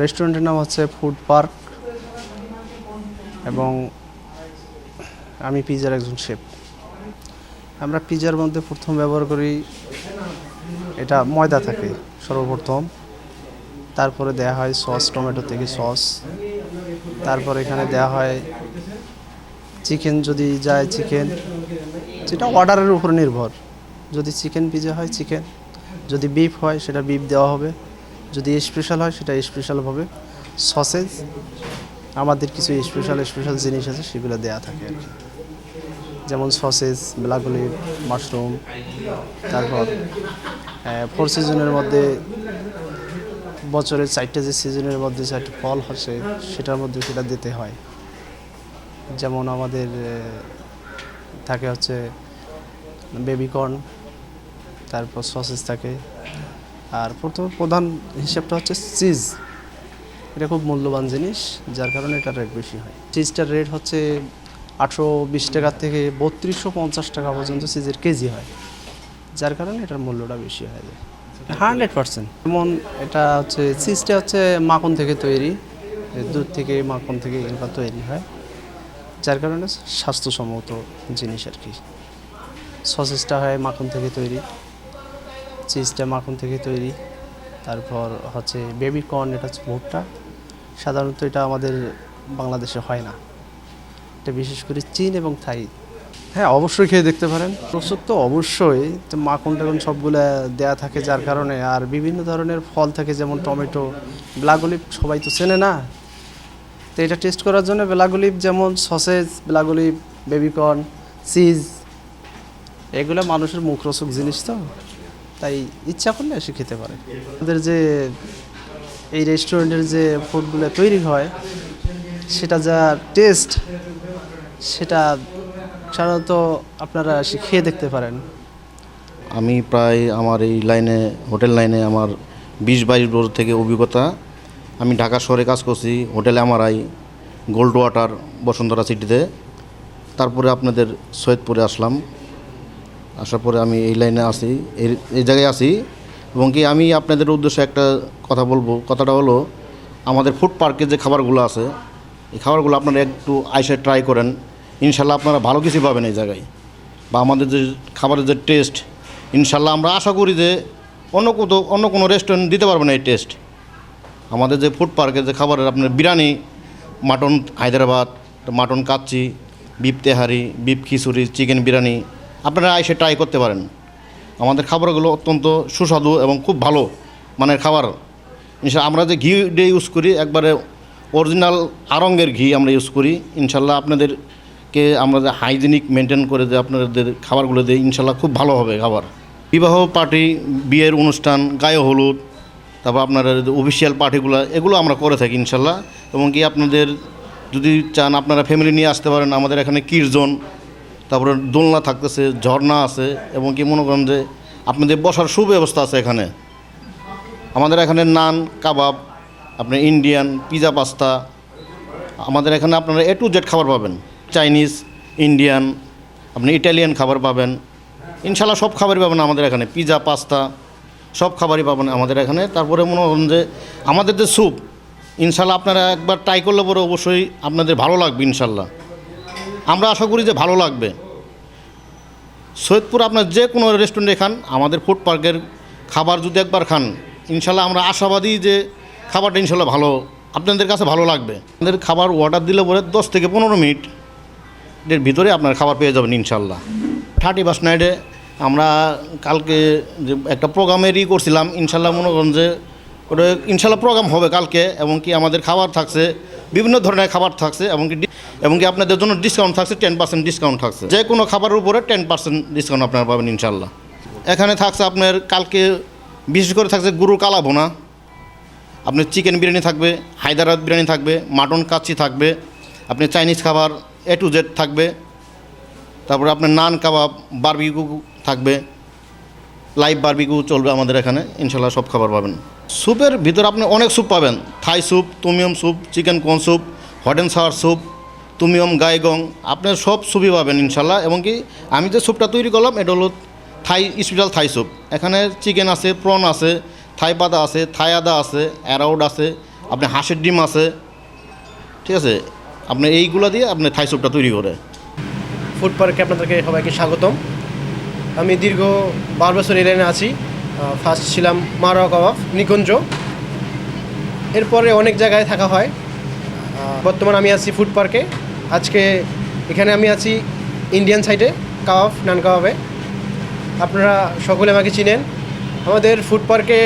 রেস্টুরেন্টের নাম হচ্ছে ফুড পার্ক এবং আমি পিজার একজন শেফ আমরা পিজার মধ্যে প্রথম ব্যবহার করি এটা ময়দা থাকে সর্বপ্রথম। তারপরে দেওয়া হয় সস টমেটো থেকে সস তারপর এখানে দেওয়া হয় চিকেন যদি যায় চিকেন সেটা অর্ডারের উপর নির্ভর। যদি চিকেন পিজা হয় চিকেন যদি বিফ হয়, সেটা বিফ দেওয়া হবে। যদি স্পেশাল হয়, সেটা স্পেশালভাবে সসেজ আমাদের কিছু স্পেশাল স্পেশাল জিনিস আছে, সেগুলো দেওয়া থাকে আর কি। যেমন সসেজ ব্লাকলি মাশরুম তারপর ফোর সিজনের মধ্যে বছরের চারটে যে সিজনের মধ্যে চারটে ফল আসে, সেটার মধ্যে সেটা দিতে হয়। যেমন আমাদের থাকে হচ্ছে বেবিকর্ন তারপর সসেজ থাকে। আর প্রথম প্রধান হিসাবটা হচ্ছে চিজ। এটা খুব মূল্যবান জিনিস, যার কারণে এটার রেট বেশি হয়। চিজটার রেট হচ্ছে আটশো বিশ টাকা থেকে বত্রিশশো পঞ্চাশ টাকা পর্যন্ত চিজের কেজি হয়, যার কারণে এটার মূল্যটা বেশি হয়ে যায়। Hundred percent. যেমন এটা হচ্ছে, চিজটা হচ্ছে মাখন থেকে তৈরি দুধ থেকে মাখন থেকে এগুলো তৈরি হয়, যার কারণে স্বাস্থ্যসম্মত জিনিস আর কি। সসেসটা হয় মাখন থেকে তৈরি। চিজটা মাখন থেকে তৈরি। তারপর হচ্ছে বেবি কর্ন এটা হচ্ছে ভুট্টা। সাধারণত এটা আমাদের বাংলাদেশে হয় না। এটা বিশেষ করে চীন এবং থাই। হ্যাঁ অবশ্যই খেয়ে দেখতে পারেন। প্রস্তুত তো অবশ্যই। তো মাখন টাখন সবগুলো দেয়া থাকে যার কারণে। আর বিভিন্ন ধরনের ফল থাকে যেমন টমেটো। ব্লাগলিপ সবাই তো চেনে না। তো এটা টেস্ট করার জন্য ব্লাগলিপ যেমন সসেজ ব্লাগলিপ বেবিকর্ন চিজ এগুলো মানুষের মুখরোচক জিনিস তো। তাই ইচ্ছা করলে এসে খেতে পারে। আমাদের যে এই রেস্টুরেন্টের যে ফুডগুলো তৈরি হয়, সেটা যা টেস্ট সেটা সাধারণত আপনারা এসে খেয়ে দেখতে পারেন। আমি প্রায় আমার এই লাইনে, হোটেল লাইনে আমার বিশ বাইশ বছর থেকে অভিজ্ঞতা। আমি ঢাকা শহরে কাজ করছি, হোটেলে আমার আই গোল্ড ওয়াটার বসুন্ধরা সিটিতে। তারপরে আপনাদের সৈয়দপুরে আসলাম। আসার পরে আমি এই লাইনে আসি এই জায়গায় আসি এবং কি আমি আপনাদের উদ্দেশ্যে একটা কথা বলব, কথাটা হলো, আমাদের ফুড পার্কে যে খাবারগুলো আছে, এই খাবারগুলো আপনারা একটু আইসে ট্রাই করেন। ইনশাল্লাহ আপনারা ভালো কিছু পাবেন এই জায়গায়। বা আমাদের যে খাবারের যে টেস্ট ইনশাল্লাহ আমরা আশা করি যে অন্য কোথাও, অন্য কোনো রেস্টুরেন্ট দিতে পারবে না এই টেস্ট আমাদের যে ফুড পার্কের যে খাবারের আপনার biryani mutton Hyderabad mutton kacchi beef tehari beef khichuri chicken biryani আপনারা এসে ট্রাই করতে পারেন। আমাদের খাবারগুলো অত্যন্ত সুস্বাদু এবং খুব ভালো মানের খাবার। আমরা যে ঘি ইউজ করি, একবারে অরিজিনাল আরঙ্গের ঘি আমরা ইউজ করি। ইনশাল্লাহ আপনাদেরকে আমরা যে হাইজিনিক মেনটেন করে যে আপনাদের খাবারগুলো দিই ইনশাল্লাহ খুব ভালো হবে খাবার। বিবাহ পার্টি বিয়ের অনুষ্ঠান, গায়ে হলুদ, তারপর আপনার অফিসিয়াল পার্টিগুলো এগুলো আমরা করে থাকি ইনশাল্লাহ এবং কি আপনাদের যদি চান, আপনারা ফ্যামিলি নিয়ে আসতে পারেন। আমাদের এখানে কির জোন তারপরে দোলনা থাকতেছে, ঝর্ণা আছে এবং কি মনে করেন যে আপনাদের বসার সুব্যবস্থা আছে এখানে। আমাদের এখানে নান, কাবাব আপনার ইন্ডিয়ান, পিজা, পাস্তা, আমাদের এখানে আপনারা এ টু জেড খাবার পাবেন। চাইনিজ, ইন্ডিয়ান, আপনি ইটালিয়ান খাবার পাবেন। ইনশাল্লাহ সব খাবারই পাবেন আমাদের এখানে, পিজা, পাস্তা, সব খাবারই পাবেন আমাদের এখানে। তারপরে মনে করেন যে আমাদের যে স্যুপ ইনশাল্লাহ আপনারা একবার ট্রাই করলে পরে অবশ্যই আপনাদের ভালো লাগবে ইনশাল্লাহ আমরা আশা করি যে ভালো লাগবে। সৈয়দপুর আপনার যে কোনো রেস্টুরেন্টে খান, আমাদের ফুড পার্কের খাবার যদি একবার খান, ইনশাল্লাহ আমরা আশাবাদী যে খাবারটা ইনশাল্লাহ ভালো, আপনাদের কাছে ভালো লাগবে। আমাদের খাবার অর্ডার দিলে পরে দশ থেকে পনেরো মিনিট এর ভিতরে আপনার খাবার পেয়ে যাবেন ইনশাল্লাহ। থার্টি ফার্স্ট নাইটে আমরা কালকে যে একটা প্রোগ্রামেরই করছিলাম, ইনশাল্লাহ মনে করেন যে ওটা ইনশাল্লাহ প্রোগ্রাম হবে কালকে, এবং কি আমাদের খাবার থাকছে বিভিন্ন ধরনের খাবার থাকছে এবং কি ডি- এবং কি আপনাদের জন্য ডিসকাউন্ট থাকছে টেন পার্সেন্ট ডিসকাউন্ট থাকছে। যে কোনো খাবারের উপরে টেন পার্সেন্ট ডিসকাউন্ট আপনারা পাবেন ইনশাল্লাহ। এখানে থাকছে আপনার কালকে, বিশেষ করে থাকছে গরুর কালা ভোনা আপনার চিকেন বিরিয়ানি থাকবে, হায়দ্রাবাদ বিরিয়ানি থাকবে, মাটন কাচ্চি থাকবে আপনি চাইনিজ খাবার এ টু জেড থাকবে, তারপরে আপনার নান কাবাব বারবিকু থাকবে। লাইভ বারবিকু চলবে আমাদের এখানে, ইনশাল্লাহ সব খাবার পাবেন। স্যুপের ভিতরে আপনি অনেক স্যুপ পাবেন। Thai soup tom yum soup chicken corn soup hot and sour soup tom yum গাইগং আপনার সব স্যুপই পাবেন ইনশাল্লাহ। এবং কি, আমি যে স্যুপটা তৈরি করলাম, এটা হলো থাই স্পেশাল থাই স্যুপ এখানে চিকেন আছে প্রন আছে থাই পাতা আছে থাই আদা আছে অ্যারাউড আছে, আপনি হাঁসের ডিম আছে, ঠিক আছে? আপনি এইগুলা দিয়ে আপনি থাই স্যুপটা তৈরি করে। ফুড পার্কে আপনাদেরকে সবাইকে স্বাগতম। আমি দীর্ঘ বারো বছর এই লাইনে আছি। ফার্স্ট ছিলাম মারোয়া কবাব নিকুঞ্জ। এরপরে অনেক জায়গায় থাকা হয়। বর্তমান আমি আছি ফুড পার্কে আজকে এখানে আমি আছি ইন্ডিয়ান সাইডে কাবাব নান কাবাবে আপনারা সকলে আমাকে চিনেন। আমাদের ফুড পার্কে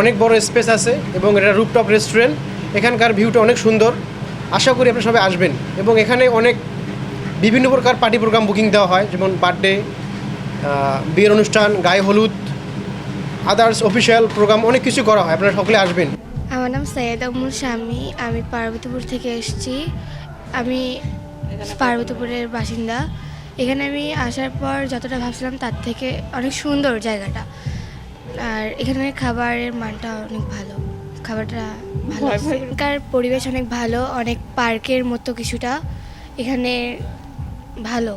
অনেক বড় স্পেস আছে এবং এটা রুপটপ রেস্টুরেন্ট এখানকার ভিউটা অনেক সুন্দর। আশা করি আপনারা সবাই আসবেন। এবং এখানে অনেক বিভিন্ন প্রকার পার্টি প্রোগ্রাম বুকিং দেওয়া হয়। যেমন বার্থডে বিয়ের অনুষ্ঠান গায়ে হলুদ আদার্স অফিসিয়াল প্রোগ্রাম অনেক কিছু করা হয়। আপনারা সকলে আসবেন। আমার নাম সৈয়দ আম্মুল শামি। আমি পার্বতীপুর থেকে এসেছি। আমি পার্বতীপুরের বাসিন্দা। এখানে আমি আসার পর যতটা ভাবছিলাম তার থেকে অনেক সুন্দর জায়গাটা। আর এখানের খাবারের মানটা অনেক ভালো। খাবারটা ভালো। এখানকার পরিবেশ অনেক ভালো অনেক পার্কের মতো কিছুটা। এখানে ভালো।